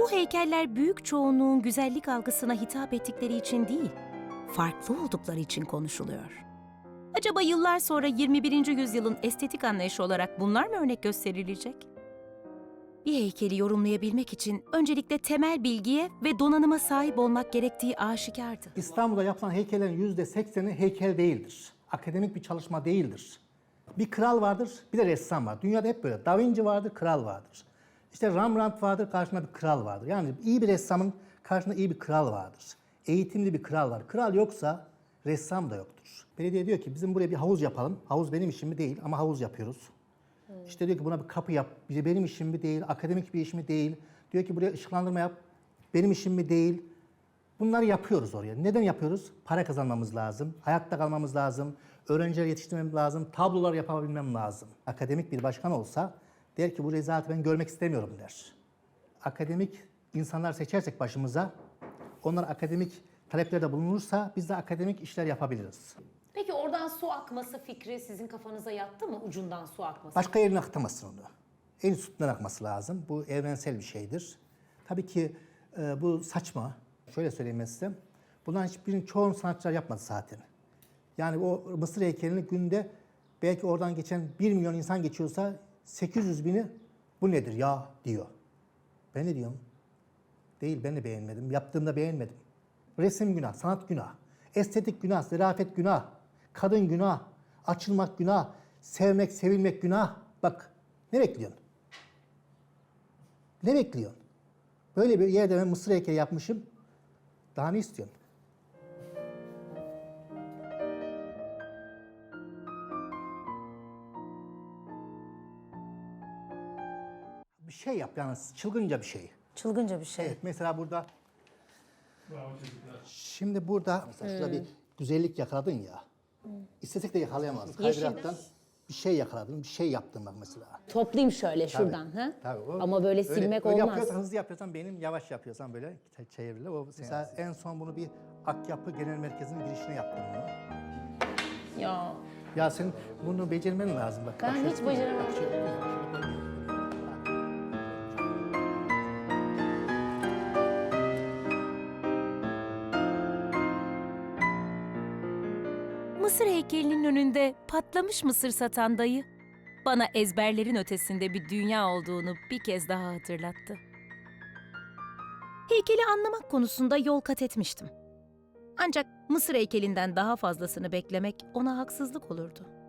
Bu heykeller büyük çoğunluğun güzellik algısına hitap ettikleri için değil, farklı oldukları için konuşuluyor. Acaba yıllar sonra 21. yüzyılın estetik anlayışı olarak bunlar mı örnek gösterilecek? Bir heykeli yorumlayabilmek için öncelikle temel bilgiye ve donanıma sahip olmak gerektiği aşikardı. İstanbul'da yapılan heykellerin yüzde sekseni heykel değildir. Akademik bir çalışma değildir. Bir kral vardır, bir de ressam var. Dünyada hep böyle. Da Vinci vardır, kral vardır. İşte Rembrandt vardır, karşında bir kral vardır. Yani iyi bir ressamın karşında iyi bir kral vardır. Eğitimli bir kral var. Kral yoksa ressam da yoktur. Belediye diyor ki bizim buraya bir havuz yapalım. Havuz benim işim mi değil ama havuz yapıyoruz. İşte diyor ki buna bir kapı yap. Bir benim işim mi değil, akademik bir iş mi değil. Diyor ki buraya ışıklandırma yap. Benim işim mi değil. Bunları yapıyoruz oraya. Neden yapıyoruz? Para kazanmamız lazım, hayatta kalmamız lazım, öğrenciler yetiştirmem lazım, tablolar yapabilmem lazım. Akademik bir başkan olsa der ki bu rezaleti ben görmek istemiyorum der. Akademik insanlar seçersek başımıza, onlar akademik taleplerde bulunursa biz de akademik işler yapabiliriz. Peki oradan su akması fikri sizin kafanıza yattı mı? Ucundan su akması. Başka yerine aktamazsın onu. En üstünden akması lazım. Bu evrensel bir şeydir. Tabii ki e, bu saçma. Şöyle söyleyeyim ben size. Bunların hiçbirini çoğun sanatçılar yapmadı zaten. Yani o Mısır heykelini günde belki oradan geçen 1 milyon insan geçiyorsa 800 bini bu nedir ya diyor. Ben ne diyorum? Değil ben de beğenmedim. Yaptığımda beğenmedim. Resim günah, sanat günah. Estetik günah, zerafet günah. Kadın günah, açılmak günah. Sevmek, sevilmek günah. Bak ne bekliyorsun? Ne bekliyorsun? Böyle bir yerde ben Mısır heykeli yapmışım. Daha ne istiyorsun? Bir şey yap yani çılgınca bir şey. Çılgınca bir şey. Evet mesela burada Şimdi burada mesela şurada bir güzellik yakaladın ya. İstesek de yakalayamazdık. Yeşil. Kaydıraktan bir şey yakaladın, bir şey yaptın bak mesela. Toplayayım şöyle şuradan. Ha? Tabii, o- Ama böyle öyle- silmek öyle olmaz. yapıyorsan, hızlı yapıyorsan benim, yavaş yapıyorsan böyle ç- çevrili. O mesela en son bunu bir Akyapı Genel Merkezi'nin girişine yaptım bunu. Ya Ya senin bunu becermen lazım bak. Ben Bak hiç beceremem. Şöyle-. Mısır heykelinin önünde patlamış mısır satan dayı bana ezberlerin ötesinde bir dünya olduğunu bir kez daha hatırlattı. Heykeli anlamak konusunda yol kat etmiştim. Ancak Mısır heykelinden daha fazlasını beklemek ona haksızlık olurdu.